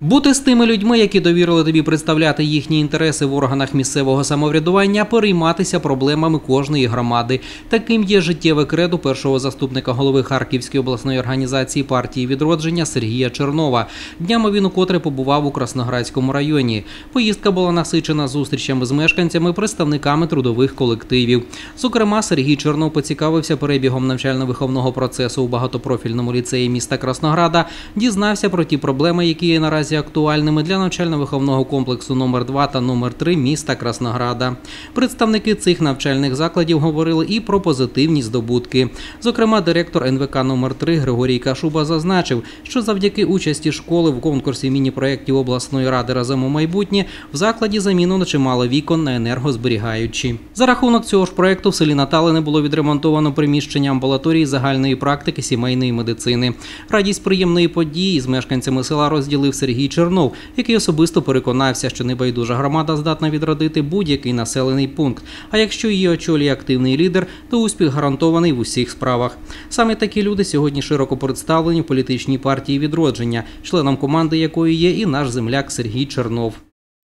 Бути з тими людьми, які довірили тобі представляти їхні інтереси в органах місцевого самоврядування, перейматися проблемами кожної громади. Таким є життєве кредо першого заступника голови Харківської обласної організації партії відродження Сергія Чернова. Днями він укотре побував у Красноградському районі. Поїздка була насичена зустрічами з мешканцями, представниками трудових колективів. Зокрема, Сергій Чернов поцікавився перебігом навчально-виховного процесу у багатопрофільному ліцеї міста Краснограда, дізнався про ті проблеми, які є наразі актуальними для навчально-виховного комплексу номер 2 та номер 3 міста Краснограда. Представники цих навчальних закладів говорили і про позитивні здобутки. Зокрема, директор НВК номер 3 Григорій Кашуба зазначив, що завдяки участі школи в конкурсі міні-проєктів обласної ради разом у майбутнє в закладі замінено чимало вікон на енергозберігаючі. За рахунок цього ж проєкту в селі Наталине було відремонтовано приміщення амбулаторії загальної практики сімейної медицини. Радість приємної події з мешканцями села розділив Сергій Чернов, який особисто переконався, що небайдужа громада здатна відродити будь-який населений пункт. А якщо її очолює активний лідер, то успіх гарантований в усіх справах. Саме такі люди сьогодні широко представлені в політичній партії відродження, членом команди якої є і наш земляк Сергій Чернов.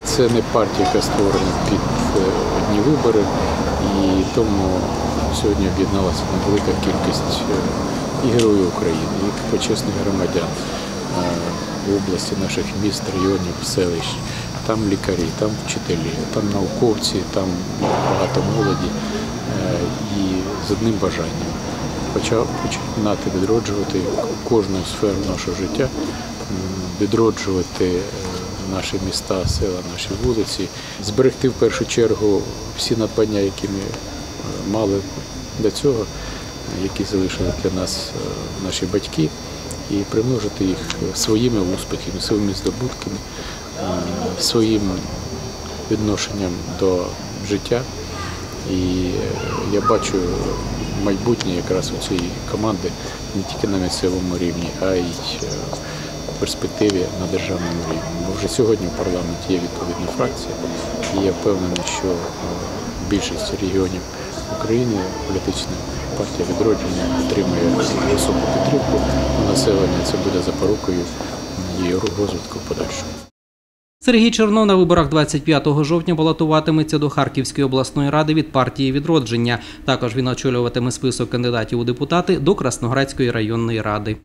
Це не партія, яка створена під е, одні вибори, і тому сьогодні об'єдналася невелика кількість е, і героїв України, і почесних громадян е, області наших міст, районів, селищ. Там лікарі, там вчителі, там науковці, там багато молоді е, і з одним бажанням почав починати відроджувати кожну сферу нашого життя, відроджувати е, наші міста, села, наші вулиці, зберегти в першу чергу всі надбання, які ми е, мали до цього, які залишили для нас наші батьки, і примножити їх своїми успіхами, своїми здобутками, е, своїм відношенням до життя. І е, я бачу майбутнє якраз у цієї команди не тільки на місцевому рівні, а й е, в перспективі на державному рівні. Бо вже сьогодні в парламенті є відповідна фракція, і я впевнений, що більшість регіонів України політична партія відродження отримує високу підтримку населення. Це буде запорукою її розвитку в подальшому. Сергій Чернов на виборах 25 жовтня балотуватиметься до Харківської обласної ради від партії відродження. Також він очолюватиме список кандидатів у депутати до Красноградської районної ради.